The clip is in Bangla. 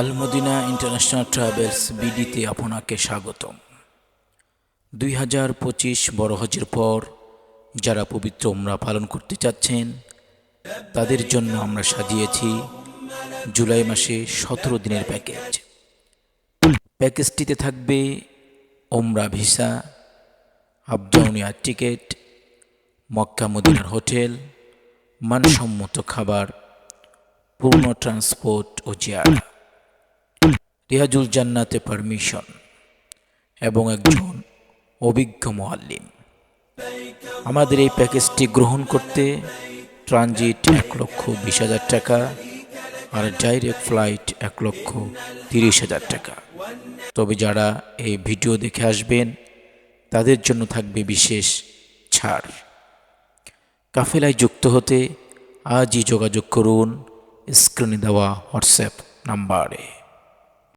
আলমদিনা ইন্টারন্যাশনাল ট্রাভেলস বিডিতে আপনাকে স্বাগতম। দুই হাজার পঁচিশ বড় হজের পর যারা পবিত্র উমরা পালন করতে চাচ্ছেন, তাদের জন্য আমরা সাজিয়েছি জুলাই মাসে সতেরো দিনের প্যাকেজ। প্যাকেজটিতে থাকবে ওমরা ভিসা আবদাউনিয়া টিকিট, মক্কা মদিনার হোটেল, মানসম্মত খাবার, পূর্ণ ট্রান্সপোর্ট ও জিয়ারা রিয়াজুল জান্নাতে পারমিশন এবং একজন অভিজ্ঞ মোয়াল্লিম আমাদের এই প্যাকেজটি গ্রহণ করতে ট্রানজিট এক লক্ষ বিশ হাজার টাকা আর ডাইরেক্ট ফ্লাইট এক লক্ষ তিরিশ হাজার টাকা। তবে যারা এই ভিডিও দেখে আসবেন, তাদের জন্য থাকবে বিশেষ ছাড়। কাফেলায় যুক্ত হতে আজই যোগাযোগ করুন স্ক্রিনে দেওয়া হোয়াটসঅ্যাপ নাম্বারে।